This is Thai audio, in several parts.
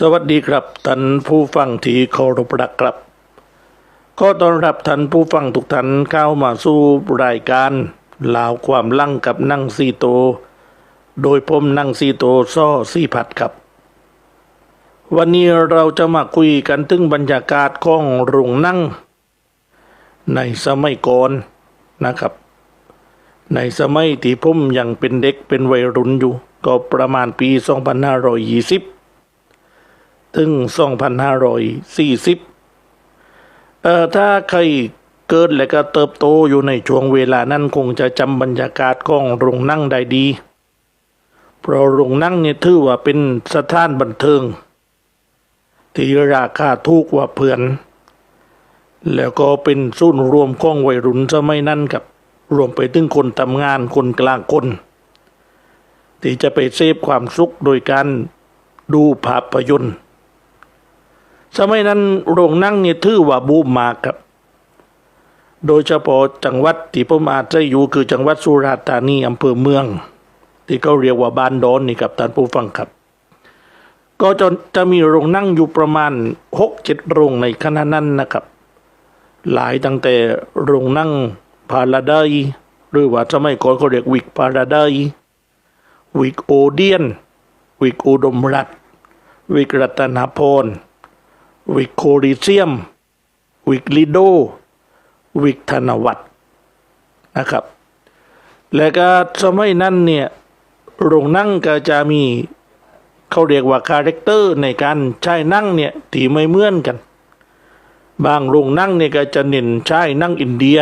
สวัสดีครับท่านผู้ฟังที่เคารพรักครับขอต้อนรับท่านผู้ฟังทุกท่านเข้ามาสู่รายการลาวความลั่งกับนั่งซีโต โดยผมนั่งซีโตซ่อซีผัดครับ วันนี้เราจะมาคุยกันถึงบรรยากาศของโรงนั่ง ในสมัยก่อนนะครับ ในสมัยที่ผมยังเป็นเด็กเป็นวัยรุ่นอยู่ ก็ประมาณปี 2520 ถึง2540เอ่อถ้าใครเกิดและก็เติบโตอยู่ในช่วงเวลานั้นคงจะจำบรรยากาศของโรงนั่งได้ดี เพราะโรงนั่งเนี่ยถือว่าเป็นสถานบันเทิง ที่ราคาถูกกว่าเพื่อน แล้วก็เป็นศูนย์รวมของวัยรุ่นสมัยนั้นกับรวมไปถึงคนทำงานคนกลางคน ที่จะไปเสพความสุขโดยการดูภาพยนตร์ สมัยนั้นโรงนั่งเนี่ยถือว่าบูมมากครับ โดยเฉพาะจังหวัดที่ผมอาจจะอยู่คือจังหวัดสุราษฎร์ธานีอำเภอเมือง ที่เขาเรียกว่าบ้านดอนนี่ครับท่านผู้ฟังครับ ก็จะจะมีโรงนั่งอยู่ประมาณหกเจ็ดโรงในขณะนั้นนะครับ หลายตั้งแต่โรงนั่งพาราไดซ์หรือว่าสมัยก่อนเขาเรียกวิกพาราไดซ์วิกโอเดียน วิกอุดมรัตน์วิกรัตนพร วิกโคลิเซียม วิกลิโด วิกธนวัตนะครับ และก็สมัยนั้นเนี่ยโรงนั่งก็จะมีเขาเรียกว่าคาแรคเตอร์ในการใช้นั่งเนี่ยที่ไม่เหมือนกัน บางโรงนั่งเนี่ยก็จะเน้นใช้นั่งอินเดีย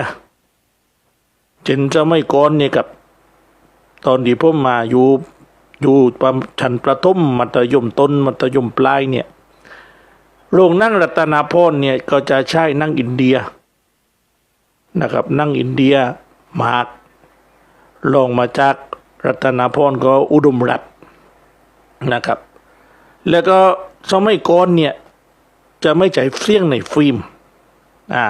เช่นสมัยก่อนเนี่ยกับ ตอนที่ผมมาอยู่อยู่ชั้นประถมมัธยมต้นมัธยมปลายเนี่ย โรงนั่งรัตนาพรเนี่ยก็จะใช้นั่งอินเดียนะครับ นั่งอินเดียมากลงมาจากรัตนาพรก็อุดมรัตนะครับ แล้วก็สมัยก่อนเนี่ยจะไม่ใช้เสียงในฟิล์มอ่า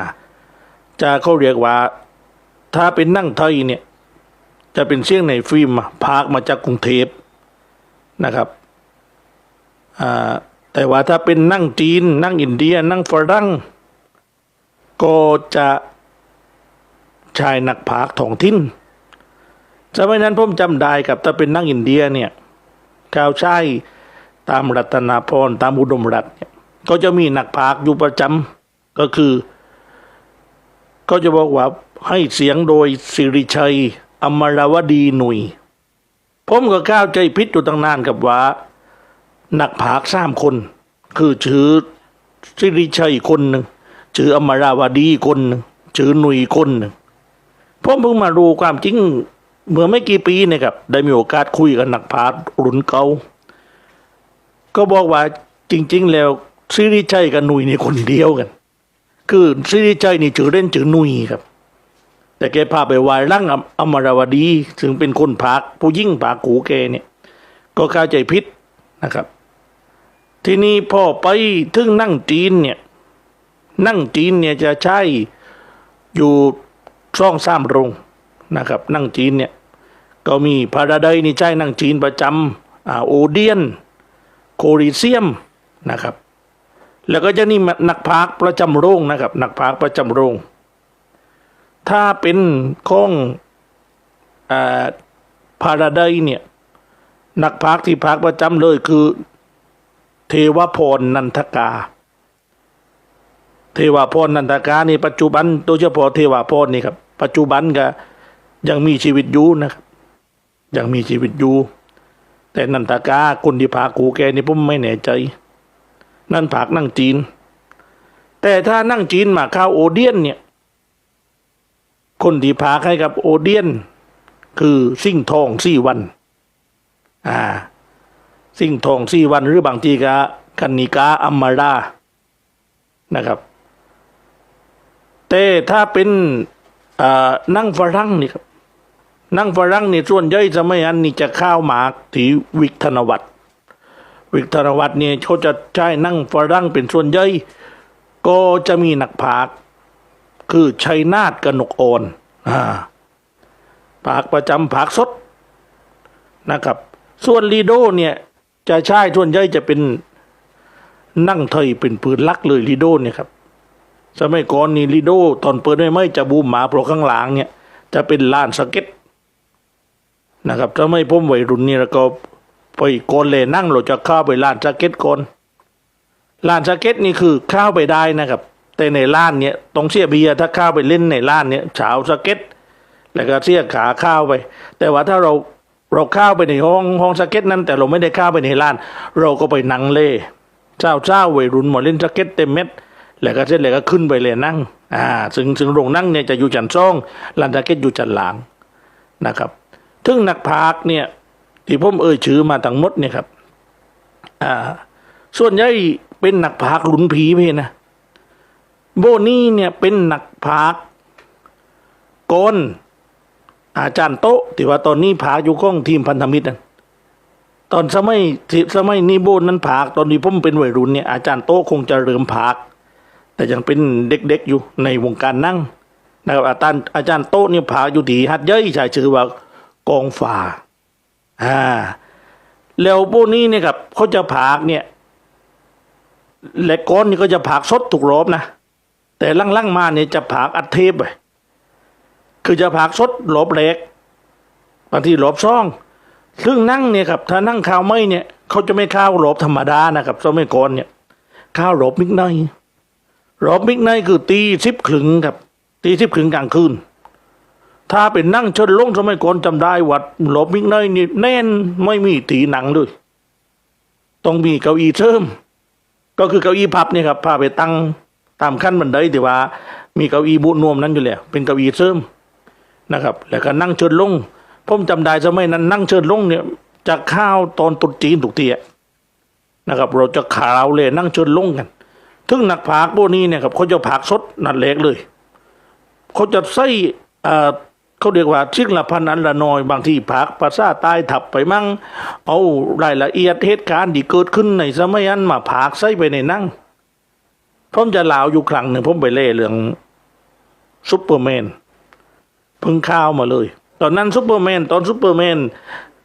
จะเขาเรียกว่า ถ้าเป็นนั่งไทยเนี่ยจะเป็นเสียงในฟิล์มอะพากมาจากกรุงเทพนะครับอ่า แต่ว่าถ้าเป็นนั่งจีน นั่งอินเดีย นั่งฝรั่งก็จะใช้นักพากย์ท้องถิ่นสมัยนั้นผมจำได้กับถ้าเป็นนั่งอินเดียเนี่ยก้าวใช้ตามรัตนาพรตามอุดมรัตน์เนี่ยก็จะมีหนักพากอยู่ประจำก็คือ ก็จะบอกว่าให้เสียงโดยสิริชัย อมรวดีหนุยผมก็เข้าใจพิษอยู่ตั้งนานกับว่า นักผากสามคน คือชื่อสิริชัยคนหนึ่งชื่ออมราวดีคนหนึ่งชื่อหนุยคนหนึ่งผมเพิ่งมารู้ความจริงเมื่อไม่กี่ปีนะครับ ได้มีโอกาสคุยกับนักผากรุ่นเก่าก็บอกว่าจริง ๆ แล้วสิริชัยกับหนุยนี่คนเดียวกัน คือสิริชัยนี่ชื่อเล่นชื่อหนุยครับ แต่แกพาไปวายร่างออมราวดีซึ่งเป็นคนผากผู้ยิ่งผากกูแกเนี่ย ก็เข้าใจพิษนะครับ ทีนี้พ่อไปถึงนั่งจีนเนี่ย นั่งจีนเนี่ยจะใช้อยู่ช่องสามรงนะครับ นั่งจีนเนี่ย ก็มีพาราไดนี่ใช้นั่งจีนประจำอ่าโอเดียน โคริเซียมนะครับ แล้วก็จะนี่นักพากประจำโรงนะครับ นักพากประจำโรง ถ้าเป็นของอ่าพาราไดเนี่ยนักพากที่พากประจำเลยคือ เทวพรนันทกา เทวพรนันทกานี่ปัจจุบันโดยเฉพาะเทวพรนี่ครับ ปัจจุบันก็ยังมีชีวิตอยู่นะครับยังมีชีวิตอยู่แต่นันทกาคนที่พากูแกนี่ผมไม่แน่ใจ นั่นผากนั่งจีน แต่ถ้านั่งจีนมาข้าวโอเดียนเนี่ย คนที่พาให้กับโอเดียน คือสิ่งทองสี่วัน อ่า สิ่งทองสี่วันหรือบางทีก็คันนิกาอัมมารานะครับ แต่ถ้าเป็นนั่งฝรั่งนี่ครับนั่งฝรั่งนี่ส่วนใหญ่สมัยอันนี้จะข้าวหมากที่วิกธนวัตรวิกธนวัตรเนี่ยเขาจะใช้นั่งฝรั่งเป็นส่วนใหญ่ก็จะมีหนักผากคือชัยนาทกนกอ่อนอผากประจำผากสดนะครับ ส่วนลีโดเนี่ย จะใช้ส่วนใหญ่จะเป็นนั่งไทยเป็นปืนลักเลยลีโดเนี่ยครับ สมัยก่อนนี่ลีโดตอนเปิดไม่ไม่จะบูมหมาเพราะข้างหลังเนี่ย จะเป็นลานสเก็ตนะครับถ้าไม่ผมวัยรุ่นนี่แล้วก็ไปก่อนเลยนั่งเราจะเข้าไปลานสเก็ตก่อนลานสเก็ตนี่คือเข้าไปได้นะครับ แต่ในล้านเนี่ยต้องเสียเบียถ้าเข้าไปเล่นในล้านเนี่ยเช้าสเก็ต แล้วก็เสียขาเข้าไป แต่ว่าถ้าเรา เราเข้าไปในห้องห้องสเก็ตนั้น แต่เราไม่ได้เข้าไปในล้าน เราก็ไปนั่งเล่เจ้าเจ้าวัยรุ่นหมดเล่นสเก็ตเต็มเม็ดแล้วก็เสร็จแล้วก็ขึ้นไปเลยนั่งอ่าซึ่งซึ่งโรงนั่งเนี่ยจะอยู่ชั้นสองลานสเก็ตอยู่ชั้นหลังนะครับถึงนักพากเนี่ยที่ผมเอ่ยชื่อมาทั้งหมดเนี่ยครับอ่าส่วนใหญ่เป็นนักพากหลุนผีเพี่นะโบนี่เนี่ยเป็นนักพากย์กล อาจารย์โต๊ะที่ว่าตอนนี้พาอยู่ก้องทีมพันธมิตรนั่นตอนสมัยที่สมัยนี้โบนนั้นพากตอนนี้ผมเป็นวัยรุ่นเนี่ยอาจารย์โต๊ะคงจะเริ่มพาก แต่ยังเป็นเด็กๆอยู่ในวงการนั่งนะครับอาจารย์อาจารย์โต๊ะเนี่ยพาอยู่ที่หัดเย้ยใช้ชื่อว่ากองฝ่าอ่าแล้วพวกนี้เนี่ยครับเขาจะพากเนี่ยและก้อนนี่ก็จะผากสดถูกรอบนะแต่ลั่งๆมาเนี่ยจะผากอัดเทปไป คือจะผากสดรอบแรกบางทีรอบซ่อง ซึ่งนั่งเนี่ยครับ ถ้านั่งข้าวไม่เนี่ยเขาจะไม่ข้าวรอบธรรมดานะครับสมัยก่อนเนี่ย ข้าวรอบมิกไนท์รอบมิกไนคือตีสิบขึงครับ ตีสิบขึงกลางคืน ถ้าเป็นนั่งเชิดลงสมัยก่อนจำได้วัดรอบมิกไนนี่แน่นไม่มีตีหนังด้วยต้องมีเก้าอี้เชิมก็คือเก้าอี้พับเนี่ยครับพาไปตั้งตามขั้นบันไดแต่ว่า มีเก้าอี้บุนวมนั้นอยู่แล้วเป็นเก้าอี้เสริม นะครับ แล้วก็นั่งเชิญลงผมจำได้สมัยนั้นนั่งเชิญลงเนี่ยจะข้าวตอนตรุษจีนถูกทีอะนะครับ เราจะขาวเลยนั่งเชิญลงกันถึงหนักผากพวกนี้เนี่ยครับเขาจะผากสดนัดเล็กเลย เขาจะใส่เอ่อเขาเรียกว่าชิกละพันอันละน้อยบางที่ผากภาษาใต้ถับไปมั่ง เอารายละเอียดเหตุการณ์ที่เกิดขึ้นในสมัยนั้นมาผากใส่ไปในนั่งผมจะลาวอยู่ครั้งหนึ่งผมไปเล่เรื่องซุปเปอร์แมน เพิ่งข้าวมาเลย ตอนนั้นซุปเปอร์แมนตอนซุปเปอร์แมน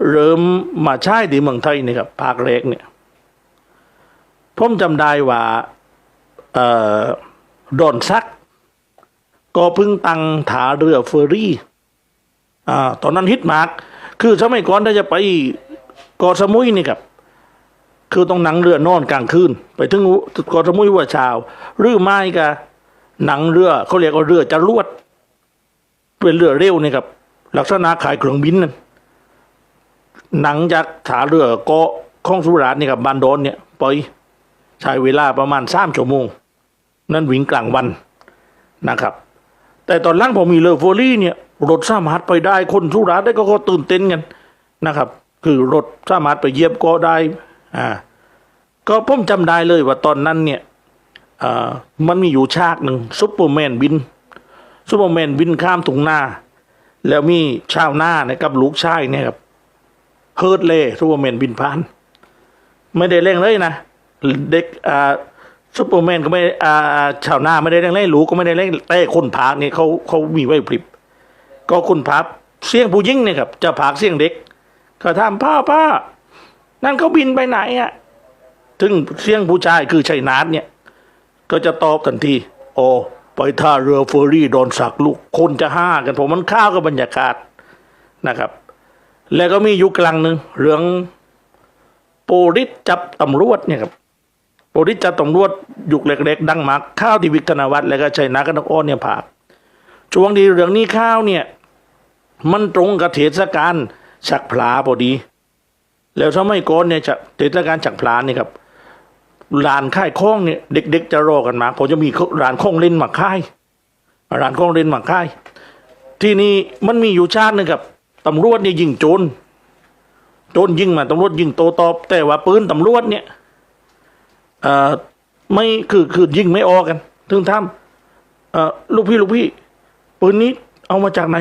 เริ่มมาใช้ที่เมืองไทยนี่ครับภาคแรกเนี่ยผมจำได้ว่าเอ่อดอนซัก ก็เพิ่งตั้งถาเรือเฟอร์รี่อ่าตอนนั้นฮิตมาก คือสมัยก่อนถ้าจะไปเกาะสมุยนี่ครับ คือต้องนั่งเรือนอนกลางคืน ไปถึงเกาะสมุยว่าเช้าหรือไม่ก็หนังเรือเขาเรียกว่าเรือจรวด เป็นเรือเร็วนี่ครับ ลักษณะขายเครื่องบินนั่นหนังจากถาเรือเกาะข้องสุราษฎร์นี่ครับบานดอนเนี่ยไปใช้เวลาประมาณสามชั่วโมง นั่นวิ่งกลางวันนะครับ แต่ตอนหล่างพอมีเรือโฟลี่เนี่ย รถสามารถไปได้คนสุราษฎร์ได้ก็ตื่นเต้นกันนะครับ คือรถสามารถไปเยียบเก็ได้อ่าก็ผมจำได้เลยว่าตอนนั้นเนี่ยอ่ามันมีอยู่ฉากหนึ่งซุปเปอร์แมนบิน ซุปเปอร์แมนบินข้ามถุงหน้า แล้วมีชาวหน้าเนี่ยกับลูกชายเนี่ยครับเฮิร์ตเล่ซุปเปอร์แมนบินผ่าน ไม่ได้เร่งเลยนะ เด็กอ่าซุปเปอร์แมนก็ไม่อ่าชาวหน้าไม่ได้เร่งเลยลูกก็ไม่ได้เร่งแต่คนพากเนี่ยเขาเขามีไว้พริบ ก็คนพากเสียงผู้หญิงเนี่ยครับ จะพากเสียงเด็กก็ถามพ่อพ่อนั่นเขาบินไปไหนอะถึงเสียงผู้ชายคือชัยนาทเนี่ย ก็จะตอบทันที โอ ไปท่าเรือเฟอร์รี่ดอนสักลูกคนจะห้ากันผมมันข้าวกับบรรยากาศนะครับ แล้วก็มียู่กลางหนึ่งเรื่องโปลิสจับตำรวจเนี่ยครับโปลิสจับตำรวจยุคเล็กๆ ดังมากข้าวที่วิกธนวัฒน์แล้วก็ชัยนากับนกอ้อนเนี่ยผากช่วงที่เรื่องนี้ข้าวเนี่ย มันตรงกับเทศกาลฉักพลาพอดี แล้วสมัยก่อนเนี่ยจะเทศกาลฉักพลาเนี่ยครับ ร้านค่ายข้องเนี่ยเด็ก ๆ จะรอกันมาผมจะมีร้านข้องเล่นหมากค่ายร้านข้องเล่นหมากค่าย ที่นี่มันมีอยู่ชาตินึงครับตำรวจเนี่ยยิงโจรโจรยิงมาตำรวจยิงโตตอบ แต่ว่าปืนตำรวจเนี่ยเอ่อไม่คือคือยิงไม่ออกกันถึงทำเอ่อลูกพี่ลูกพี่ปืนนี้เอามาจากไหน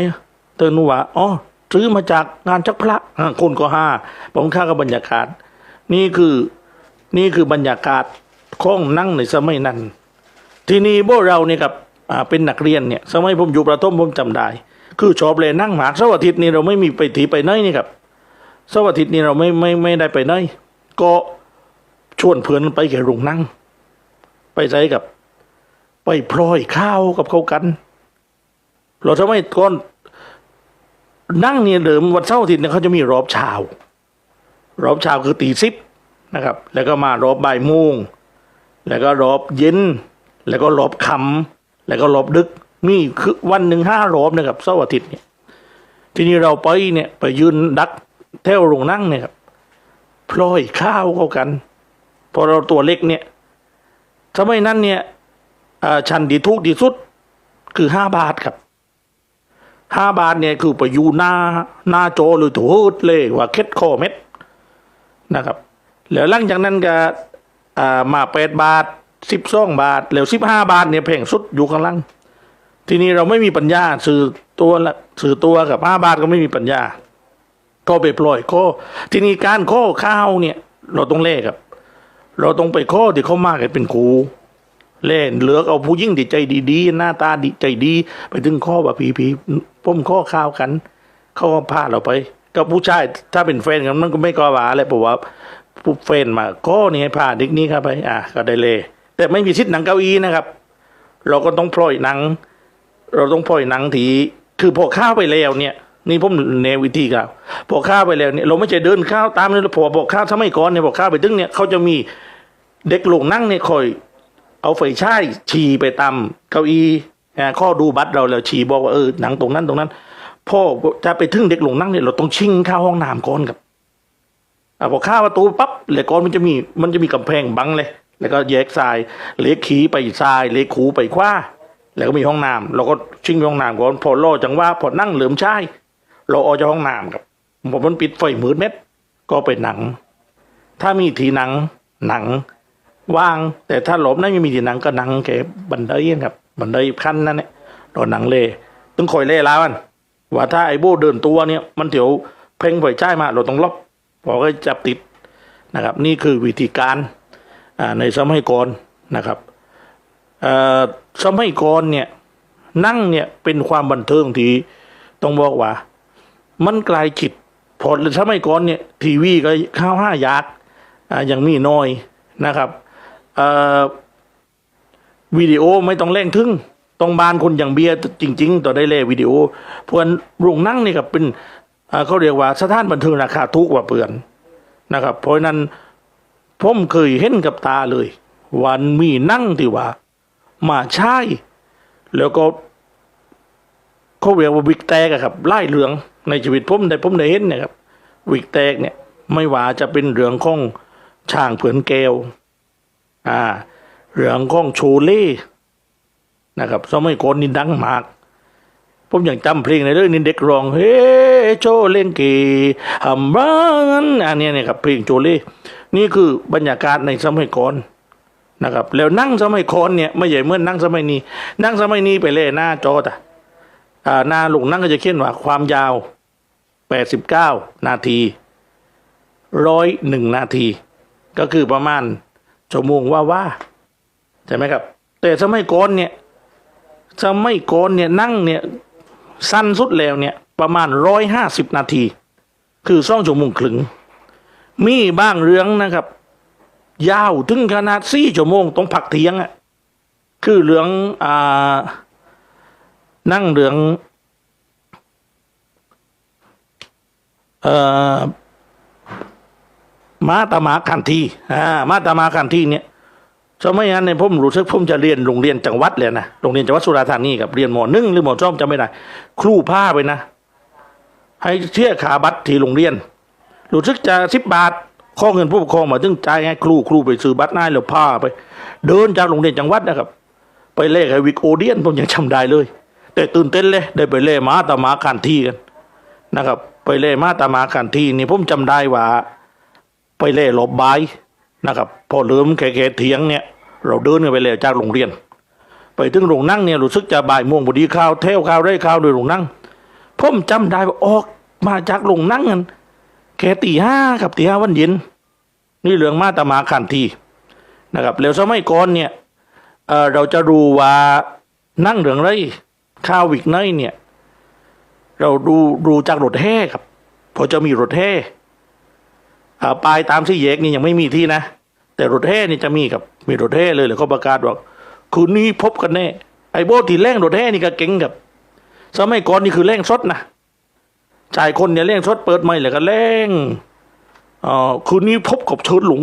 เตือนนูว่าอ๋อซื้อมาจากงานชักพระคนก็ห้าผมค่ากับบรรยากาศ นี่คือ นี่คือบรรยากาศของนั่งในสมัยนั้น ทีนี้พวกเราเนี่ยกับเป็นนักเรียนเนี่ยสมัยผมอยู่ประถมผมจำได้ คือชอบเลยนั่งหมากเสาร์อาทิตย์นี้เราไม่มีไปถีไปไหนนี่ครับเสาร์อาทิตย์นี้เราไม่ไม่ไม่ได้ไปไหนก็ชวนเพื่อนไปแค่โรงนั่ง ไปใช้กับ ไปพลอยข้าวกับเขากัน เราทำไมก่อนนั่งเนี่ยเดิมวันเสาร์อาทิตย์เนี่ยเขาจะมีรอบเช้ารอบเช้าคือตีสิบ นะครับ แล้วก็มารอบบ่ายโมงแล้วก็รบเย็น แล้วก็รบคำแล้วก็รบดึก มีคือวันหนึ่งห้ารบนะครับเสาร์อาทิตย์เนี่ย ทีนี้เราไปเนี่ยไปยืนดักแถวโรงนั่งเนี่ยครับพลอยข้าวเข้ากัน พอเราตัวเล็กเนี่ยสมัยนั้นเนี่ยอ่าชันดีทุกดีสุดคือห้าบาทครับห้าบาทเนี่ยคือไปอยู่หน้าหน้าโจหรือถูดเลยว่าเค็ดคอเม็ดนะครับ แล้วหลังจากนั้นก็อ่ามาแปดบาทสิบสองบาท แล้วสิบห้าบาทเนี่ยแพงสุดอยู่ข้างล่างทีนี้เราไม่มีปัญญาซื้อตัวละซื้อตัวกับห้าบาทก็ไม่มีปัญญา ก็ไปปล่อยข้อทีนี้การข้อข้าวเนี่ย เราต้องเล่ครับ เราต้องไปข้อที่เขามากกันเป็นครูเล่นเลือกเอาผู้ยิ่งดีใจดีๆ หน้าตาดีใจดี ไปถึงข้อว่าพีพีพ่มข้อข้าวกัน เขาก็พาเราไป ก็ผู้ชายถ้าเป็นแฟนกันมันก็ไม่ก็ว่าอะไรเพราะว่า ผู้แฟนมาข้อนี่ให้พาเด็กนี้เข้าไปอะก็ได้เลย แต่ไม่มีชิดหนังเก้าอี้นะครับ เราก็ต้องปล่อยหนัง เราต้องปล่อยหนังทีคือพอข้าวไปแล้วเนี่ย นี่ผมแนววิธีครับพอข้าวไปแล้วเนี่ยเราไม่ใช่เดินข้าวตามนี่พอบอกข้าวสมัยก่อนเนี่ยบอกข้าวไปถึงเนี่ยเขาจะมีเด็กหลงนั่งเนี่ยคอย เอาไฟฉายฉีไปตามเก้าอี้อ่าข้อดูบัตรเราแล้วฉีบอกว่าเออหนังตรงนั้นตรงนั้นพ่อจะไปถึงเด็กหลงนั่งเนี่ยเราต้องชิงข้าวห้องน้ำก่อนครับ อ่าพอข้าประตูปั๊บเหล็กก่อนมันจะมีมันจะมีกำแพงบังเลย แล้วก็แยกซ้ายเล็กขีไปซ้ายเล็กขูไปขว้า แล้วก็มีห้องน้ำเราก็ชิงห้องน้ำก่อนพอรอจังว่าพอนั่งเหลิมชายเราออกจากห้องน้ำครับพอมันปิดไฟมืดเม็ด ก็ไปหนัง ถ้ามีทีหนังหนังว่าง แต่ถ้าหลบนั่นไม่มีทีหนังก็หนังแค่บันไดครับ บันไดขั้นนั่นเนี่ยเราหนังเล่ต้องคอยเล่แล้วมันว่าถ้าไอ้โบเดินตัวเนี่ย มันเถียวเพ่งไฟใช้มาเราต้องลบ พอก็จับติดนะครับ นี่คือวิธีการในสมัยก่อนนะครับสมัยก่อนเนี่ยนั่งเนี่ยเป็นความบันเทิงที่ต้องบอกว่า มันกลายขิดพอสมัยก่อนเนี่ยทีวีก็ข้าวห้ายักษ์อ่ายังมีน้อยนะครับวิดีโอไม่ต้องเร่งทึ่งต้องบานคนอย่างเบียร์จริง ๆ ต่อได้เล่วิดีโอเพราะฉะนั้นโรงนั่งนี่ครับเป็น เขาเรียกว่าสถานบันเทิงราคาถูกกว่าเปือนนะครับ เพราะนั้นผมเคยเห็นกับตาเลย วันมีนั่งที่ว่า มาใช่แล้วก็เขาเรียกว่าวิกแตกอะครับไล่เหลืองในชีวิตผมได้ผมได้เห็นนะครับ วิกแตกเนี่ย ไม่ว่าจะเป็นเรื่องของช่างเผือนแก้วอ่าเรื่องของโชเล่นะครับสมัยก่อนนี่ดังมาก ผมยังจำเพลงในเรื่องนี้เด็กร้องเฮ้โชเล่นเกฮัมบ้านอันนี้เนี่ยครับเพลงโชเล่นี่คือบรรยากาศในสมัยก่อนนะครับ แล้วนั่งสมัยก่อนเนี่ยไม่ใหญ่เมื่อนนั่งสมัยนี้ นั่งสมัยนี้ไปเล่หน้าจอตะอ่าหน้าลงนั่งก็จะเขียนว่าความยาวแปดสิบเก้านาทีร้อยหนึ่งนาที ก็คือประมาณชั่วโมงว่าว่าใช่ไหมครับ แต่สมัยก่อนเนี่ยสมัยก่อนเนี่ยนั่งเนี่ย สั้นสุดแล้วเนี่ย ประมาณร้อยห้าสิบนาที คือสองชั่วโมงครึ่งมีบ้างเรื่องนะครับ ยาวถึงขนาดสี่ชั่วโมงต้องพักเทียงอะคือเรื่องอ่านั่งเรื่องเอ่อมาตามาคันทีอ่ามาตามาคันทีเนี่ย สมัยนั้นเนี่ยผมรู้สึกผมจะเรียนโรงเรียนจังหวัดเลยนะโรงเรียนจังหวัดสุราษฎร์ธานีกับเรียนมหนึ่งหรือมสองจำไม่ได้ครูผ้าไปนะ ให้เชี่ยขาบัตรที่โรงเรียนรู้สึกจะสิบบาทข้อเงินผู้ปกครองมาถึงจ่ายให้ครูครูไปซื้อบัตรนายแล้วผ้าไป เดินจากโรงเรียนจังหวัดนะครับ ไปเล่กับวิกโอเดียนผมยังจำได้เลย แต่ตื่นเต้นเลยได้ไปเล่มาตามาคันทีกันนะครับ ไปเล่มาตามาคันทีนี่ผมจำได้ว่า ไปเล่หลบบาย นะครับพอเริ่มแก่ๆเถียงเนี่ย เราเดินกันไปเลยจากโรงเรียน ไปถึงโรงนั่งเนี่ยรู้สึกจะบ่ายโมงพอดีข้าวเทวข้าวได้ข้าวโดยโรงนั่งผมจำได้ว่าออกมาจากโรงนั่งกันแค่ตีห้ากับตีห้าวันเย็น นี่เรื่องมาตามาขันทีนะครับแล้วสมัยก่อนเนี่ยเเราจะรู้ว่านั่งเรื่องไรข้าววิกไนเนี่ย เราดูดูจากรถแห่ครับพอจะมีรถแห่ ปลายตามสี่แยกนี่ยังไม่มีที่นะ แต่รถแห่นี่จะมีกับมีรถแห่เลยเลยเขาประกาศว่าคืนนี้พบกันแน่ไอ้โบทที่แรงรถแห่นี่ก็เก่งกับสมัยก่อนนี่คือแรงสดนะชายคนเนี่ยแรงสดเปิดไม่เลยก็แรงอ่อคืนนี้พบกับเชิญหลง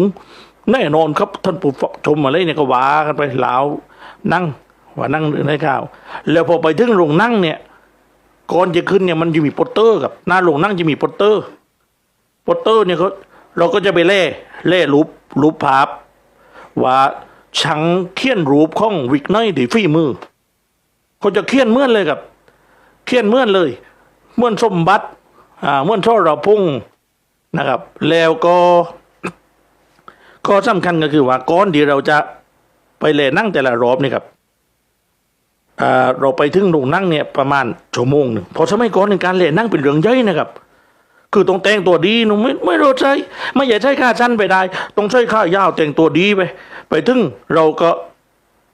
แน่นอนครับท่านผู้ชมอะไรเนี่ยก็ว่ากันไปลาวนั่งว่านั่งในข่าว แล้วพอไปถึงโรงนั่งเนี่ยก่อนจะขึ้นเนี่ยมันจะมีโปสเตอร์กับหน้าโรงนั่งจะมีโปสเตอร์โปสเตอร์เนี่ยเขา เราก็จะไปเล่ เล่รูปรูปภาพ ว่าชังเขียนรูปของวิกไนท์ดีฝีมือเขาจะเขียนเมื่อนเลยกับเขียนเมื่อนเลย เมื่อนสมบัติอ่าเมื่อนช่อเราพุ่งนะครับ แล้วก็ข้อสำคัญก็คือว่าก่อนที่เราจะไปเล่นั่งแต่ละรอบนี่ครับอ่าเราไปถึงโรงนั่งเนี่ยประมาณชั่วโมงหนึ่งเพอสมัยก่อนในการเล่นนั่งเป็นเรื่องใหญ่นะครับ คือต้องแต่งตัวดีหนูไม่ไม่รู้ใช่ไม่อยากใช้ค่าชั้นไปได้ต้องใช้ค่ายาวแต่งตัวดีไป ไปถึงเราก็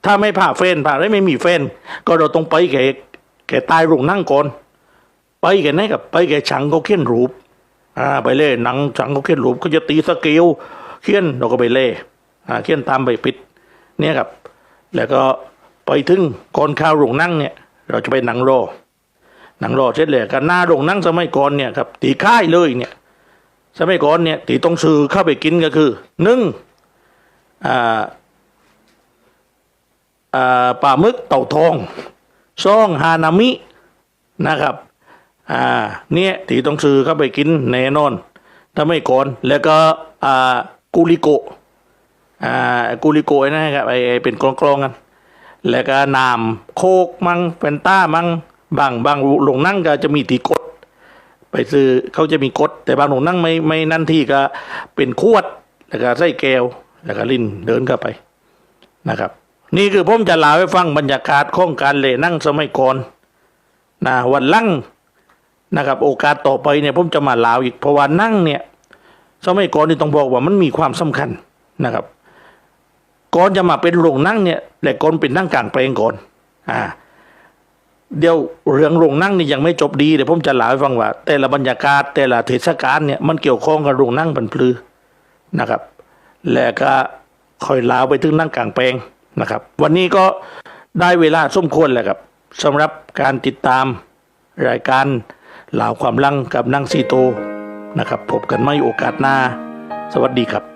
ถ้าไม่ผ่าแฟนผ่าได้ไม่มีแฟนก็เราต้องไปแก่แก่ตายโรงนั่งก่อน ไปแก่ไหนกับไปแก่ฉังเขาเขียนรูปอ่าไปเล่หนังฉังเขาเขียนรูปก็จะตีสเกลเขียนเราก็ไปเล่อ่าเขียนตามใบปิด เนี่ยครับ แล้วก็ไปถึงก่อนข้าวโรงนั่งเนี่ย เราจะไปหนังโร หนังรอเสร็จเลยกันหน้าโรงนั่งสมัยก่อนเนี่ยครับตีค่ายเลยเนี่ย สมัยก่อนเนี่ยตีต้องซื้อเข้าไปกินก็คือหนึ่งอ่าอ่าปลาหมึกเต่าทองซองฮานามินะครับอ่าเนี่ยตีต้องซื้อเข้าไปกินแน่นอนถ้าไม่ก่อนแล้วก็อ่ากุลิโกอ่ากูริโกนะครับไอไอ้เป็นกลองๆกันแล้วก็น้ำโคกมังแฟนต้ามัง บางบางหลงนั่งก็จะมีตีกด ไปซื้อเขาจะมีกด แต่บางหลงนั่งไม่ไม่นั่นที่ก็เป็นขวดแล้วก็ใส่แก้วแล้วก็ลิ้นเดินเข้าไปนะครับ นี่คือผมจะเล่าให้ฟังบรรยากาศของการเล่นั่งสมัยก่อนนะวันลังนะครับ โอกาสต่อไปเนี่ยผมจะมาเล่าอีกเพราะว่านั่งเนี่ยสมัยก่อนนี่ต้องบอกว่ามันมีความสำคัญนะครับก่อนจะมาเป็นโรงนั่งเนี่ยแต่ก่อนเป็นนั่งกลางแปลงก่อน อ่า เดี๋ยวเรื่องโรงนั่งนี่ยังไม่จบดีเดี๋ยวผมจะเล่าให้ฟังว่า แต่ละบรรยากาศแต่ละเทศกาลเนี่ยมันเกี่ยวข้องกับโรงนั่งบรรพลือนะครับ แล้วก็ค่อยเล่าไปถึงนั่งกลางแปลงนะครับ วันนี้ก็ได้เวลาสมควรแล้วครับสำหรับการติดตามรายการเล่าความลังกับนั่งซีโตนะครับพบกันไม่โอกาสหน้า สวัสดีครับ